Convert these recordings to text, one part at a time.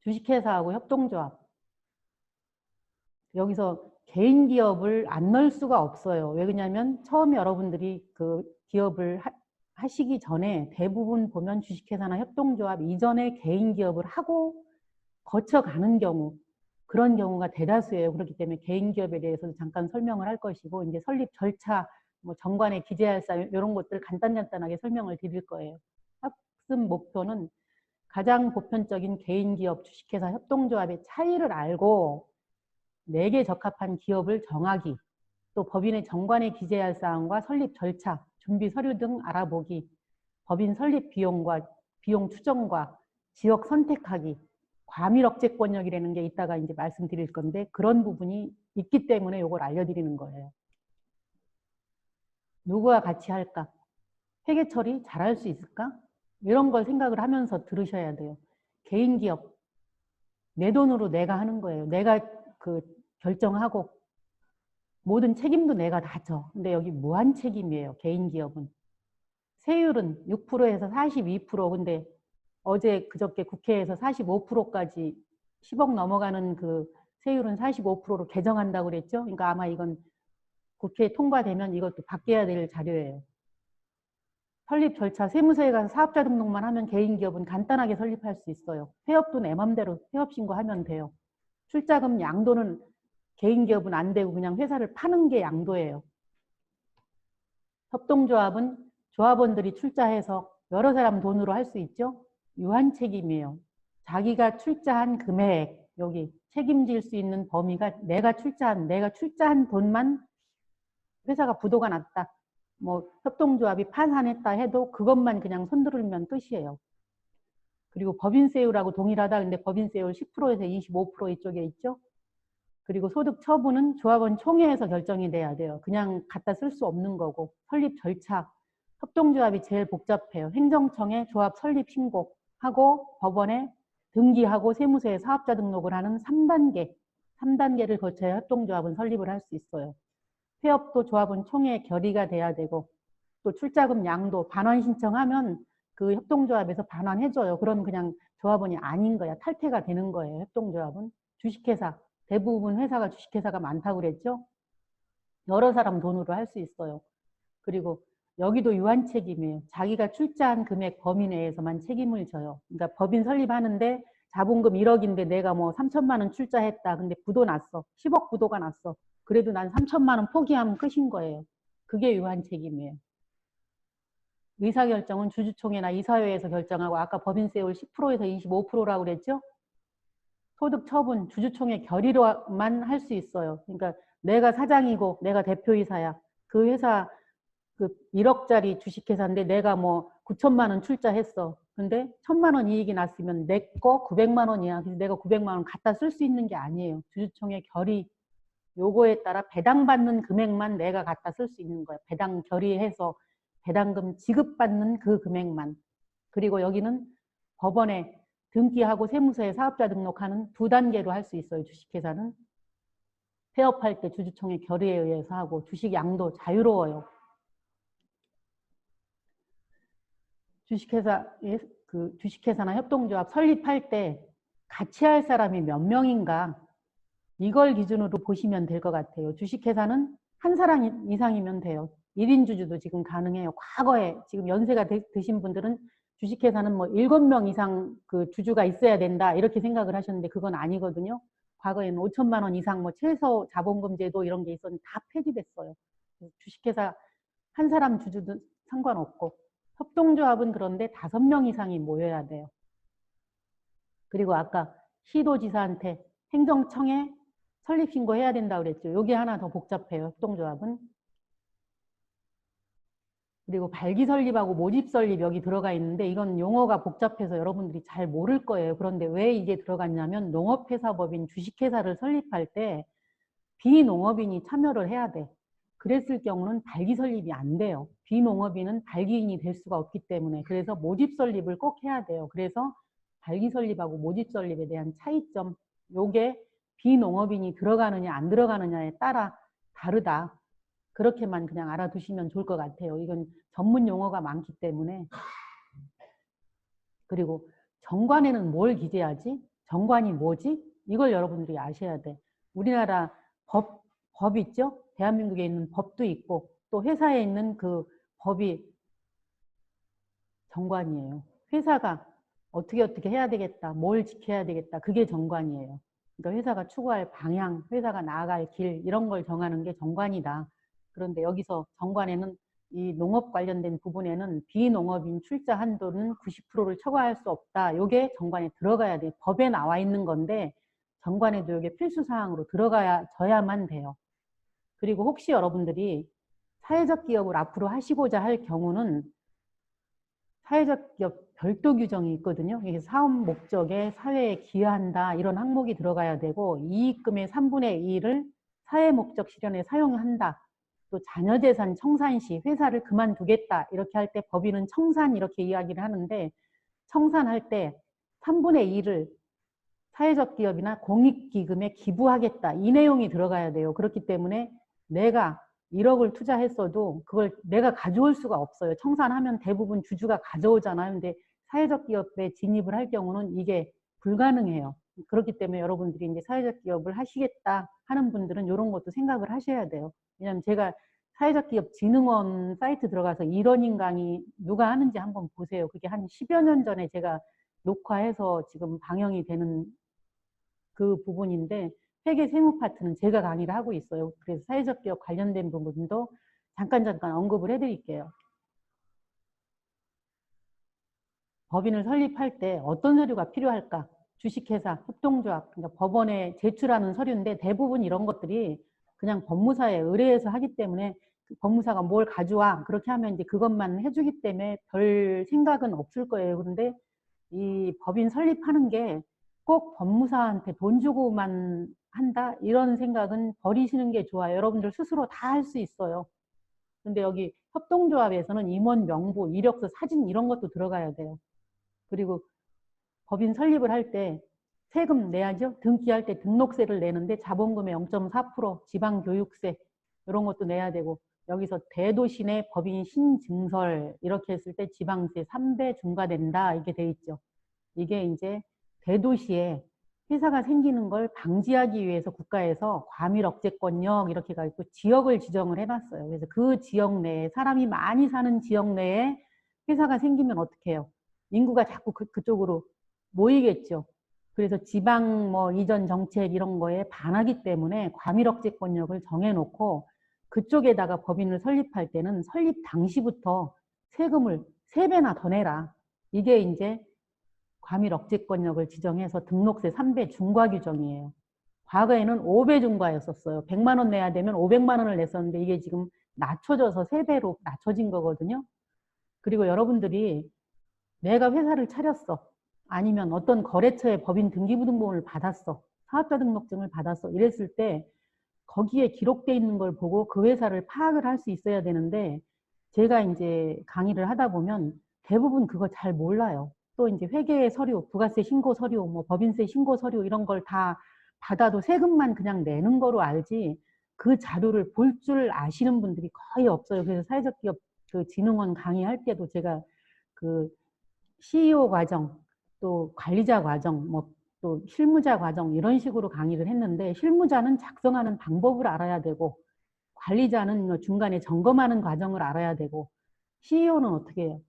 주식회사하고 협동조합. 여기서 개인 기업을 안 넣을 수가 없어요. 왜 그러냐면 처음에 여러분들이 그 기업을 하, 하시기 전에 대부분 보면 주식회사나 협동조합 이전에 개인 기업을 하고 거쳐가는 경우 그런 경우가 대다수예요. 그렇기 때문에 개인 기업에 대해서도 잠깐 설명을 할 것이고 이제 설립 절차, 뭐 정관에 기재할 사항 이런 것들 간단간단하게 설명을 드릴 거예요. 학습 목표는 가장 보편적인 개인 기업, 주식회사, 협동조합의 차이를 알고 내게 적합한 기업을 정하기, 또 법인의 정관에 기재할 사항과 설립 절차, 준비 서류 등 알아보기, 법인 설립 비용과 비용 추정과 지역 선택하기, 과밀 억제 권역이라는 게 이따가 이제 말씀드릴 건데 그런 부분이 있기 때문에 이걸 알려드리는 거예요. 누구와 같이 할까? 회계 처리 잘할 수 있을까? 이런 걸 생각을 하면서 들으셔야 돼요. 개인 기업 내 돈으로 내가 하는 거예요. 내가 그 결정하고 모든 책임도 내가 다 져. 근데 여기 무한 책임이에요. 개인 기업은. 세율은 6%에서 42% 근데 어제 그저께 국회에서 45%까지 10억 넘어가는 그 세율은 45%로 개정한다고 그랬죠. 그러니까 아마 이건 국회에 통과되면 이것도 바뀌어야 될 자료예요. 설립 절차, 세무서에 가서 사업자 등록만 하면 개인 기업은 간단하게 설립할 수 있어요. 폐업도 내 맘대로 폐업 신고하면 돼요. 출자금 양도는 개인 기업은 안 되고 그냥 회사를 파는 게 양도예요. 협동조합은 조합원들이 출자해서 여러 사람 돈으로 할 수 있죠. 유한 책임이에요. 자기가 출자한 금액 여기 책임질 수 있는 범위가 내가 출자한 내가 출자한 돈만 회사가 부도가 났다. 뭐 협동조합이 파산했다 해도 그것만 그냥 손들면 끝이에요. 그리고 법인세율하고 동일하다. 근데 법인세율 10%에서 25% 이쪽에 있죠. 그리고 소득 처분은 조합원 총회에서 결정이 돼야 돼요. 그냥 갖다 쓸 수 없는 거고 설립 절차, 협동조합이 제일 복잡해요. 행정청에 조합 설립 신고하고 법원에 등기하고 세무서에 사업자 등록을 하는 3단계, 3단계를 거쳐야 협동조합은 설립을 할 수 있어요. 폐업도 조합은 총회 결의가 돼야 되고 또 출자금 양도 반환 신청하면 그 협동조합에서 반환해줘요. 그럼 그냥 조합원이 아닌 거야. 탈퇴가 되는 거예요. 협동조합은. 주식회사, 대부분 회사가 주식회사가 많다고 그랬죠. 여러 사람 돈으로 할 수 있어요. 그리고 여기도 유한 책임이에요. 자기가 출자한 금액 범위 내에서만 책임을 져요. 그러니까 법인 설립하는데 자본금 1억인데 내가 뭐 3천만 원 출자했다. 근데 부도 났어. 10억 부도가 났어. 그래도 난 3천만 원 포기하면 끝인 거예요. 그게 유한 책임이에요. 의사결정은 주주총회나 이사회에서 결정하고 아까 법인세율 10%에서 25%라고 그랬죠? 소득 처분 주주총회 결의로만 할 수 있어요. 그러니까 내가 사장이고 내가 대표이사야. 그 회사 그 1억짜리 주식회사인데 내가 뭐 9천만 원 출자했어. 근데 천만 원 이익이 났으면 내 거 900만 원이야. 그래서 내가 900만 원 갖다 쓸 수 있는 게 아니에요. 주주총회 결의 요거에 따라 배당받는 금액만 내가 갖다 쓸 수 있는 거야. 배당 결의해서 배당금 지급받는 그 금액만. 그리고 여기는 법원에 등기하고 세무서에 사업자 등록하는 두 단계로 할 수 있어요. 주식회사는. 폐업할 때 주주총회 결의에 의해서 하고 주식 양도 자유로워요. 주식회사 그 주식회사나 협동조합 설립할 때 같이 할 사람이 몇 명인가 이걸 기준으로 보시면 될 것 같아요. 주식회사는 한 사람 이상이면 돼요. 1인 주주도 지금 가능해요. 과거에 지금 연세가 드신 분들은 주식회사는 뭐 7명 이상 그 주주가 있어야 된다 이렇게 생각을 하셨는데 그건 아니거든요. 과거에는 5천만 원 이상 뭐 최소 자본금 제도 이런 게 있었는데 다 폐지됐어요. 주식회사 한 사람 주주도 상관없고 협동조합은 그런데 다섯 명 이상이 모여야 돼요. 그리고 아까 시도지사한테 행정청에 설립 신고해야 된다고 그랬죠. 여기 하나 더 복잡해요. 협동조합은. 그리고 발기 설립하고 모집 설립 여기 들어가 있는데 이건 용어가 복잡해서 여러분들이 잘 모를 거예요. 그런데 왜 이게 들어갔냐면 농업회사법인 주식회사를 설립할 때 비농업인이 참여를 해야 돼. 그랬을 경우는 발기 설립이 안 돼요. 비농업인은 발기인이 될 수가 없기 때문에 그래서 모집 설립을 꼭 해야 돼요. 그래서 발기 설립하고 모집 설립에 대한 차이점 요게 비농업인이 들어가느냐 안 들어가느냐에 따라 다르다. 그렇게만 그냥 알아두시면 좋을 것 같아요. 이건 전문 용어가 많기 때문에. 그리고 정관에는 뭘 기재하지? 정관이 뭐지? 이걸 여러분들이 아셔야 돼. 우리나라 법, 법 있죠? 대한민국에 있는 법도 있고 또 회사에 있는 그 법이 정관이에요. 회사가 어떻게 어떻게 해야 되겠다, 뭘 지켜야 되겠다, 그게 정관이에요. 그러니까 회사가 추구할 방향, 회사가 나아갈 길 이런 걸 정하는 게 정관이다. 그런데 여기서 정관에는 이 농업 관련된 부분에는 비농업인 출자 한도는 90%를 초과할 수 없다. 요게 정관에 들어가야 돼. 법에 나와 있는 건데 정관에도 이게 필수 사항으로 들어가야 져야만 돼요. 그리고 혹시 여러분들이 사회적 기업을 앞으로 하시고자 할 경우는 사회적 기업 별도 규정이 있거든요. 이게 사업 목적에 사회에 기여한다 이런 항목이 들어가야 되고 이익금의 3분의 2를 사회 목적 실현에 사용한다. 또 자녀재산 청산 시 회사를 그만두겠다 이렇게 할 때 법인은 청산 이렇게 이야기를 하는데 청산할 때 3분의 2를 사회적 기업이나 공익기금에 기부하겠다 이 내용이 들어가야 돼요. 그렇기 때문에 내가 1억을 투자했어도 그걸 내가 가져올 수가 없어요. 청산하면 대부분 주주가 가져오잖아요. 근데 사회적 기업에 진입을 할 경우는 이게 불가능해요. 그렇기 때문에 여러분들이 이제 사회적 기업을 하시겠다 하는 분들은 이런 것도 생각을 하셔야 돼요. 왜냐하면 제가 사회적 기업 진흥원 사이트 들어가서 이런인 강의 누가 하는지 한번 보세요. 그게 한 10여 년 전에 제가 녹화해서 지금 방영이 되는 그 부분인데 회계 세무 파트는 제가 강의를 하고 있어요. 그래서 사회적 기업 관련된 부분도 잠깐 잠깐 언급을 해드릴게요. 법인을 설립할 때 어떤 서류가 필요할까? 주식회사, 협동조합, 그러니까 법원에 제출하는 서류인데 대부분 이런 것들이 그냥 법무사에 의뢰해서 하기 때문에 그 법무사가 뭘 가져와 그렇게 하면 이제 그것만 해주기 때문에 별 생각은 없을 거예요. 그런데 이 법인 설립하는 게 꼭 법무사한테 돈 주고만 한다 이런 생각은 버리시는 게 좋아요. 여러분들 스스로 다 할 수 있어요. 근데 여기 협동조합에서는 임원 명부, 이력서, 사진 이런 것도 들어가야 돼요. 그리고 법인 설립을 할 때 세금 내야죠. 등기할 때 등록세를 내는데 자본금의 0.4% 지방교육세 이런 것도 내야 되고 여기서 대도시 내 법인 신증설 이렇게 했을 때 지방세 3배 중과된다 이게 돼 있죠. 이게 이제 대도시에 회사가 생기는 걸 방지하기 위해서 국가에서 과밀 억제권역 이렇게 가 있고 지역을 지정을 해놨어요. 그래서 그 지역 내에 사람이 많이 사는 지역 내에 회사가 생기면 어떻게 해요? 인구가 자꾸 그, 그쪽으로 모이겠죠. 그래서 지방 뭐 이전 정책 이런 거에 반하기 때문에 과밀 억제권역을 정해놓고 그쪽에다가 법인을 설립할 때는 설립 당시부터 세금을 세배나더 내라. 이게 이제 과밀 억제권역을 지정해서 등록세 3배 중과 규정이에요. 과거에는 5배 중과였었어요. 100만 원 내야 되면 500만 원을 냈었는데 이게 지금 낮춰져서 3배로 낮춰진 거거든요. 그리고 여러분들이 내가 회사를 차렸어. 아니면 어떤 거래처에 법인 등기부등본을 받았어. 사업자 등록증을 받았어. 이랬을 때 거기에 기록돼 있는 걸 보고 그 회사를 파악을 할 수 있어야 되는데 제가 이제 강의를 하다 보면 대부분 그거 잘 몰라요. 또 이제 회계 서류, 부가세 신고 서류, 뭐 법인세 신고 서류 이런 걸 다 받아도 세금만 그냥 내는 거로 알지 그 자료를 볼 줄 아시는 분들이 거의 없어요. 그래서 사회적 기업 그 진흥원 강의할 때도 제가 그 CEO 과정, 또 관리자 과정, 뭐 또 실무자 과정 이런 식으로 강의를 했는데 실무자는 작성하는 방법을 알아야 되고 관리자는 뭐 중간에 점검하는 과정을 알아야 되고 CEO는 어떻게 해요?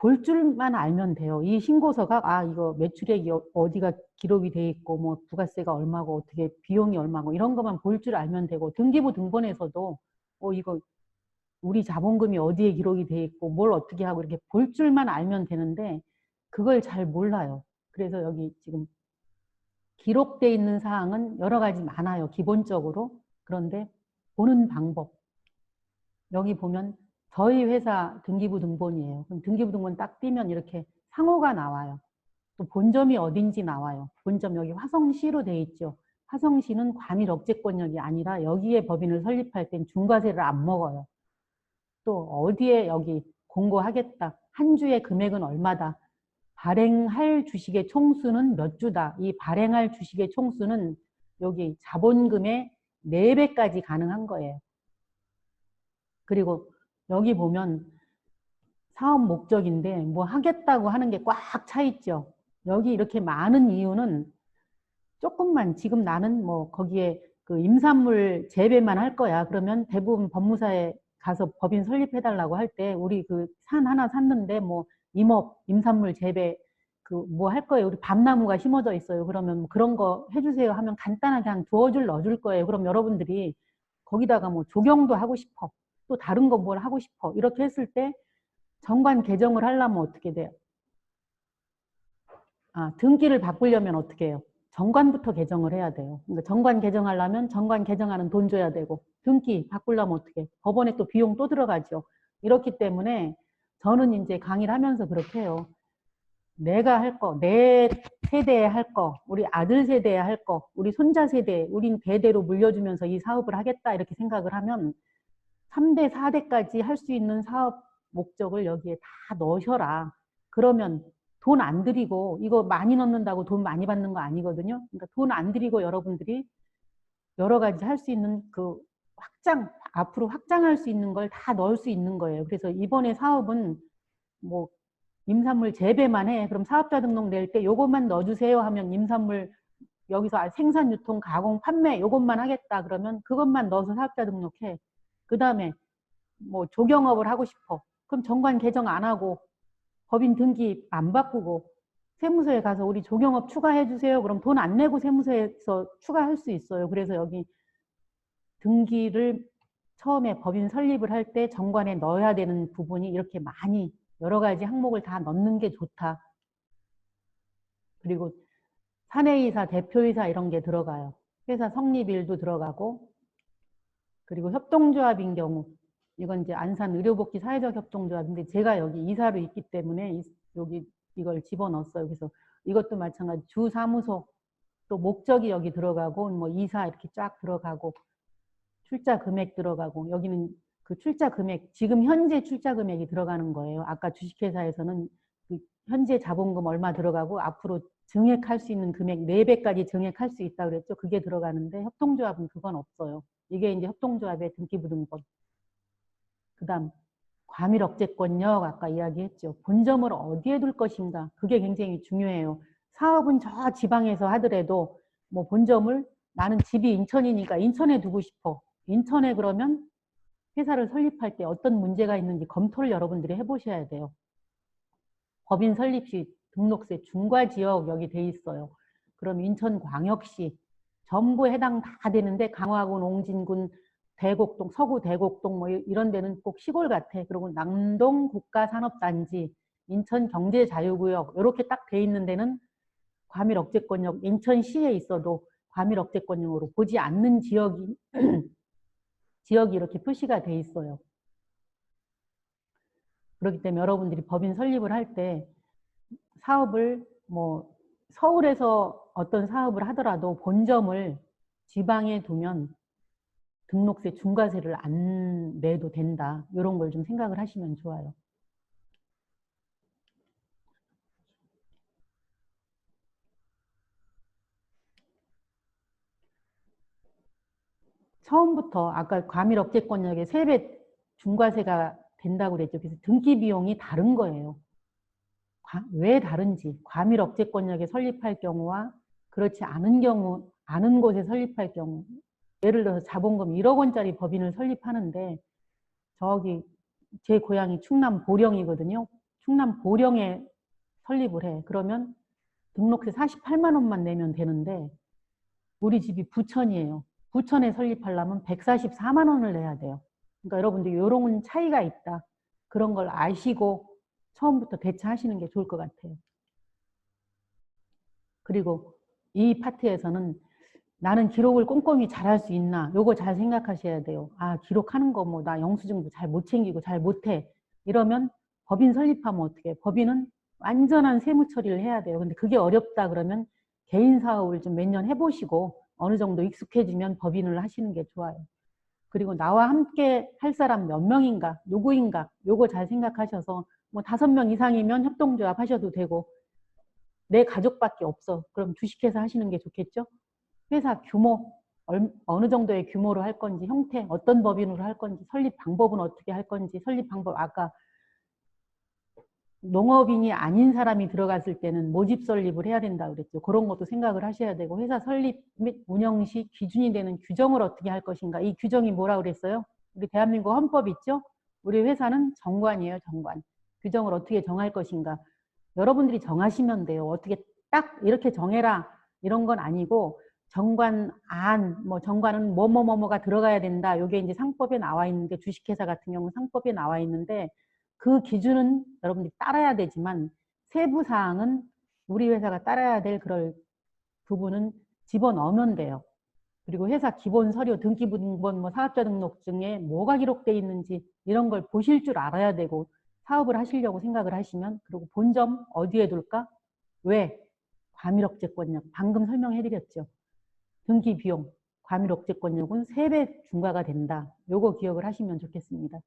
볼 줄만 알면 돼요. 이 신고서가 아 이거 매출액이 어, 어디가 기록이 돼 있고 뭐 부가세가 얼마고 어떻게 비용이 얼마고 이런 것만 볼 줄 알면 되고 등기부 등본에서도 어 이거 우리 자본금이 어디에 기록이 돼 있고 뭘 어떻게 하고 이렇게 볼 줄만 알면 되는데 그걸 잘 몰라요. 그래서 여기 지금 기록돼 있는 사항은 여러 가지 많아요. 기본적으로. 그런데 보는 방법. 여기 보면 저희 회사 등기부 등본이에요. 그럼 등기부 등본 딱 띄면 이렇게 상호가 나와요. 또 본점이 어딘지 나와요. 본점 여기 화성시로 돼 있죠. 화성시는 과밀 억제권역이 아니라 여기에 법인을 설립할 땐 중과세를 안 먹어요. 또 어디에 여기 공고하겠다. 한 주의 금액은 얼마다. 발행할 주식의 총수는 몇 주다. 이 발행할 주식의 총수는 여기 자본금의 4배까지 가능한 거예요. 그리고 여기 보면 사업 목적인데 뭐 하겠다고 하는 게 꽉 차 있죠. 여기 이렇게 많은 이유는 조금만 지금 나는 뭐 거기에 그 임산물 재배만 할 거야. 그러면 대부분 법무사에 가서 법인 설립해달라고 할 때 우리 그 산 하나 샀는데 뭐 임업, 임산물 재배 그 뭐 할 거예요. 우리 밤나무가 심어져 있어요. 그러면 뭐 그런 거 해주세요 하면 간단하게 한 두어 줄 넣어줄 거예요. 그럼 여러분들이 거기다가 뭐 조경도 하고 싶어. 또 다른 거 뭘 하고 싶어. 이렇게 했을 때 정관 개정을 하려면 어떻게 돼요? 아, 등기를 바꾸려면 어떻게 해요? 정관부터 개정을 해야 돼요. 그러니까 정관 개정하려면 정관 개정하는 돈 줘야 되고 등기 바꾸려면 어떻게? 법원에 또 비용 또 들어가죠. 이렇기 때문에 저는 이제 강의를 하면서 그렇게 해요. 내가 할 거, 내 세대에 할 거, 우리 아들 세대에 할 거, 우리 손자 세대, 우린 대대로 물려주면서 이 사업을 하겠다 이렇게 생각을 하면 3대, 4대까지 할 수 있는 사업 목적을 여기에 다 넣으셔라. 그러면 돈 안 들이고 이거 많이 넣는다고 돈 많이 받는 거 아니거든요. 그러니까 돈 안 들이고 여러분들이 여러 가지 할 수 있는 그 확장 앞으로 확장할 수 있는 걸 다 넣을 수 있는 거예요. 그래서 이번에 사업은 뭐 임산물 재배만 해. 그럼 사업자 등록 낼 때 요것만 넣어주세요 하면 임산물 여기서 아, 생산, 유통, 가공, 판매 요것만 하겠다 그러면 그것만 넣어서 사업자 등록해. 그 다음에 뭐 조경업을 하고 싶어. 그럼 정관 개정 안 하고 법인 등기 안 바꾸고 세무서에 가서 우리 조경업 추가해 주세요. 그럼 돈 안 내고 세무서에서 추가할 수 있어요. 그래서 여기 등기를 처음에 법인 설립을 할 때 정관에 넣어야 되는 부분이 이렇게 많이 여러 가지 항목을 다 넣는 게 좋다. 그리고 사내이사, 대표이사 이런 게 들어가요. 회사 성립일도 들어가고 그리고 협동조합인 경우 이건 이제 안산 의료복지 사회적 협동조합인데 제가 여기 이사로 있기 때문에 여기 이걸 집어넣었어요. 그래서 이것도 마찬가지 주 사무소 또 목적이 여기 들어가고 뭐 이사 이렇게 쫙 들어가고 출자 금액 들어가고 여기는 그 출자 금액 지금 현재 출자 금액이 들어가는 거예요. 아까 주식회사에서는 그 현재 자본금 얼마 들어가고 앞으로 증액할 수 있는 금액 4배까지 증액할 수 있다 그랬죠. 그게 들어가는데 협동조합은 그건 없어요. 이게 이제 협동조합의 등기부등본. 그 다음 과밀 억제권력 아까 이야기했죠. 본점을 어디에 둘 것인가 그게 굉장히 중요해요. 사업은 저 지방에서 하더라도 뭐 본점을 나는 집이 인천이니까 인천에 두고 싶어. 인천에 그러면 회사를 설립할 때 어떤 문제가 있는지 검토를 여러분들이 해보셔야 돼요. 법인 설립 시 등록세 중과 지역 여기 돼 있어요. 그럼 인천광역시 전부 해당 다 되는데 강화군, 옹진군, 대곡동, 서구 대곡동 뭐 이런 데는 꼭 시골 같아. 그리고 남동 국가산업단지, 인천 경제자유구역 이렇게 딱 돼 있는 데는 과밀 억제권역 인천시에 있어도 과밀 억제권역으로 보지 않는 지역이 지역이 이렇게 표시가 돼 있어요. 그렇기 때문에 여러분들이 법인 설립을 할 때 사업을 뭐 서울에서 어떤 사업을 하더라도 본점을 지방에 두면 등록세 중과세를 안 내도 된다. 이런 걸 좀 생각을 하시면 좋아요. 처음부터 아까 과밀 억제권역에 3배 중과세가 된다고 그랬죠. 그래서 등기 비용이 다른 거예요. 왜 다른지 과밀 억제권역에 설립할 경우와 그렇지 않은 경우 않은 곳에 설립할 경우 예를 들어서 자본금 1억 원짜리 법인을 설립하는데 저기 제 고향이 충남 보령이거든요. 충남 보령에 설립을 해. 그러면 등록세 48만 원만 내면 되는데 우리 집이 부천이에요. 부천에 설립하려면 144만 원을 내야 돼요. 그러니까 여러분들 이런 차이가 있다. 그런 걸 아시고 처음부터 대처하시는 게 좋을 것 같아요. 그리고 이 파트에서는 나는 기록을 꼼꼼히 잘할 수 있나? 요거 잘 생각하셔야 돼요. 아, 기록하는 거 뭐 나 영수증도 잘 못 챙기고 잘 못해. 이러면 법인 설립하면 어떻게? 법인은 완전한 세무 처리를 해야 돼요. 근데 그게 어렵다 그러면 개인 사업을 좀 몇 년 해보시고 어느 정도 익숙해지면 법인을 하시는 게 좋아요. 그리고 나와 함께 할 사람 몇 명인가, 누구인가, 요거 잘 생각하셔서 뭐 다섯 명 이상이면 협동조합 하셔도 되고 내 가족밖에 없어. 그럼 주식회사 하시는 게 좋겠죠? 회사 규모, 어느 정도의 규모로 할 건지, 형태, 어떤 법인으로 할 건지, 설립 방법은 어떻게 할 건지, 설립 방법 아까 농업인이 아닌 사람이 들어갔을 때는 모집 설립을 해야 된다 그랬죠. 그런 것도 생각을 하셔야 되고 회사 설립 및 운영 시 기준이 되는 규정을 어떻게 할 것인가. 이 규정이 뭐라 그랬어요? 우리 대한민국 헌법 있죠? 우리 회사는 정관이에요, 정관. 규정을 어떻게 정할 것인가. 여러분들이 정하시면 돼요. 어떻게 딱 이렇게 정해라 이런 건 아니고 정관 안, 뭐 정관은 뭐뭐뭐뭐가 들어가야 된다. 요게 이제 상법에 나와 있는데 주식회사 같은 경우는 상법에 나와 있는데 그 기준은 여러분들이 따라야 되지만 세부 사항은 우리 회사가 따라야 될 그럴 부분은 집어넣으면 돼요. 그리고 회사 기본 서류, 등기부등본, 뭐 사업자 등록증에 뭐가 기록돼 있는지 이런 걸 보실 줄 알아야 되고 사업을 하시려고 생각을 하시면 그리고 본점 어디에 둘까? 왜? 과밀억제권력 방금 설명해드렸죠. 등기 비용, 과밀억제권력은 3배 중과가 된다. 요거 기억을 하시면 좋겠습니다.